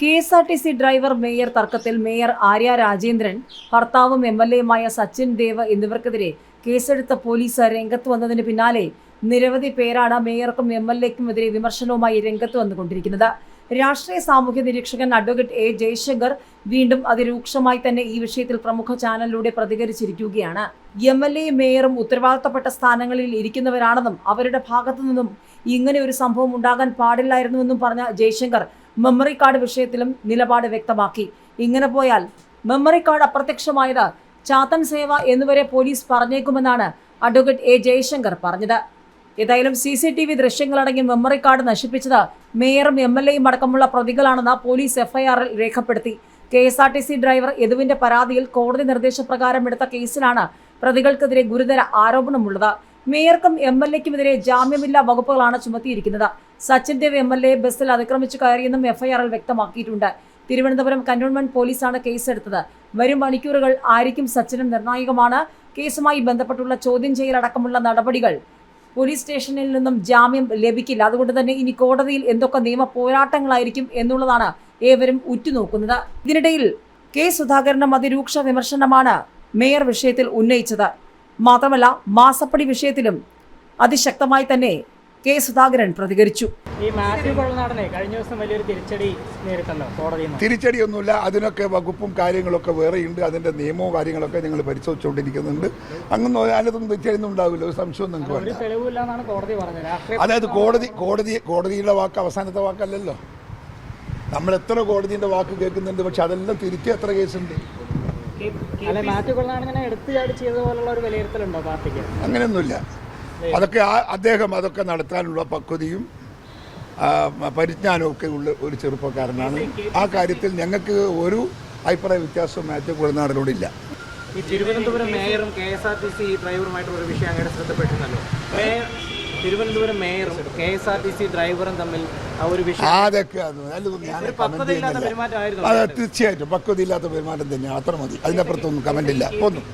K S R T C driver mayor തർക്കത്തിൽ mayor Arya Rajendran ഭർത്താവും M L എയുമായ സച്ചിൻ ദേവ് എന്നിവർക്കെതിരെ കേസെടുത്ത പോലീസ് രംഗത്ത് വന്നതിന് പിന്നാലെ നിരവധി പേരാണ് മേയർക്കും എം എൽ എക്കും എതിരെ വിമർശനവുമായി രംഗത്ത് വന്നുകൊണ്ടിരിക്കുന്നത്. രാഷ്ട്രീയ സാമൂഹ്യ നിരീക്ഷകൻ അഡ്വക്കേറ്റ് എ ജയശങ്കർ വീണ്ടും അതിരൂക്ഷമായി തന്നെ ഈ വിഷയത്തിൽ പ്രമുഖ ചാനലിലൂടെ പ്രതികരിച്ചിരിക്കുകയാണ്. എം എൽ എയും മേയറും ഉത്തരവാദിത്തപ്പെട്ട സ്ഥാനങ്ങളിൽ ഇരിക്കുന്നവരാണെന്നും അവരുടെ ഭാഗത്തു നിന്നും ഇങ്ങനെ ഒരു സംഭവം ഉണ്ടാകാൻ പാടില്ലായിരുന്നുവെന്നും പറഞ്ഞ ജയശങ്കർ മെമ്മറി കാർഡ് വിഷയത്തിലും നിലപാട് വ്യക്തമാക്കി. ഇങ്ങനെ പോയാൽ മെമ്മറി കാർഡ് അപ്രത്യക്ഷമായത് ചാത്തൻ സേവ എന്നുവരെ പോലീസ് പറഞ്ഞേക്കുമെന്നാണ് അഡ്വക്കേറ്റ് എ ജയശങ്കർ പറഞ്ഞത്. ഏതായാലും സി സി ടി വി ദൃശ്യങ്ങളടങ്ങിയ മെമ്മറി കാർഡ് നശിപ്പിച്ചത് മേയറും എം എൽ എയും അടക്കമുള്ള പ്രതികളാണെന്ന് പോലീസ് എഫ്ഐആറിൽ രേഖപ്പെടുത്തി. K S R T C driver യദുവിന്റെ പരാതിയിൽ കോടതി നിർദ്ദേശപ്രകാരം എടുത്ത കേസിലാണ് പ്രതികൾക്കെതിരെ ഗുരുതര ആരോപണമുള്ളത്. മേയർക്കും എം എൽ എക്കുമെതിരെ ജാമ്യമില്ലാ വകുപ്പുകളാണ് ചുമത്തിയിരിക്കുന്നത്. Sachin Dev M L A ബസ്സിൽ അതിക്രമിച്ചു കയറിയെന്നും എഫ്ഐആറിൽ വ്യക്തമാക്കിയിട്ടുണ്ട്. തിരുവനന്തപുരം കന്റോൺമെന്റ് പോലീസാണ് കേസെടുത്തത്. വരും മണിക്കൂറുകൾ ആയിരിക്കും സച്ചിനും നിർണായകമാണ്. കേസുമായി ബന്ധപ്പെട്ടുള്ള ചോദ്യം ചെയ്യലടക്കമുള്ള നടപടികൾ പോലീസ് സ്റ്റേഷനിൽ നിന്നും ജാമ്യം ലഭിക്കില്ല. അതുകൊണ്ട് തന്നെ ഇനി കോടതിയിൽ എന്തൊക്കെ നിയമ പോരാട്ടങ്ങളായിരിക്കും എന്നുള്ളതാണ് ഏവരും ഉറ്റുനോക്കുന്നത്. ഇതിനിടയിൽ കെ സുധാകരനും അതിരൂക്ഷ വിമർശനമാണ് മേയർ വിഷയത്തിൽ ഉന്നയിച്ചത്. മാത്രമല്ല മാസപ്പടി വിഷയത്തിലും അതിശക്തമായി തന്നെ കെ സുധാകരൻ പ്രതികരിച്ചു. ഈ മാത്യു കൊള്ളനാടനെ കഴിഞ്ഞ ദിവസം വലിയൊരു തിരിച്ചടി നേരിട്ടല്ലോ കോടതിയിൽ തിരിച്ചടിയൊന്നുമില്ല. അതിനൊക്കെ വകുപ്പും കാര്യങ്ങളൊക്കെ വേറെയുണ്ട്. അതിന്റെ നിയമവും കാര്യങ്ങളൊക്കെ ഞങ്ങൾ പരിശോധിച്ചുകൊണ്ടിരിക്കുന്നുണ്ട്. അങ്ങനെ അതിനൊന്നും തിരിച്ചടിയൊന്നും ഉണ്ടാവില്ല. ഒരു സംശയം നിങ്ങൾക്ക് വേണ്ട. കോടതി പറഞ്ഞത്. അതായത് കോടതി കോടതി കോടതിയുടെ വാക്ക് അവസാനത്തെ വാക്കല്ലല്ലോ. നമ്മൾ എത്ര കോടതിയുടെ വാക്ക് കേൾക്കുന്നുണ്ട് പക്ഷെ അതെല്ലാം തിരിച്ച് എത്ര കേസുണ്ട്. അല്ലെ മാത്യു കൊള്ളനാടനെ എടുത്തു ചാടി ചെയ്ത പോലുള്ള ഒരു വിലയിരുത്തലുണ്ടോ പാർട്ടിക്ക്? അങ്ങനെയൊന്നുമില്ല. അതൊക്കെ അദ്ദേഹം അതൊക്കെ നടത്താനുള്ള പക്വതയും പരിജ്ഞാനമൊക്കെ ഉള്ള ഒരു ചെറുപ്പക്കാരനാണ്. ആ കാര്യത്തിൽ ഞങ്ങൾക്ക് ഒരു അഭിപ്രായ വ്യത്യാസവും മാറ്റം കുഴനാടനോടില്ല ഈ Thiruvananthapuram മേയറും K S R T C ഡ്രൈവറുമായിട്ടുള്ള ഒരു വിഷയം അങ്ങനെ ശ്രദ്ധപ്പെട്ടിരുന്നല്ലോ. Mayor Thiruvananthapuram മേയറും K S R T C ഡ്രൈവറും തമ്മിൽ ഒരു വിഷയം അതൊക്കെ തീർച്ചയായിട്ടും. പക്വതയില്ലാത്ത പെരുമാറ്റം തന്നെയാണ്. അത്ര മതി. അതിനപ്പുറത്തൊന്നും കമന്റ് ഇല്ല. ഒന്നും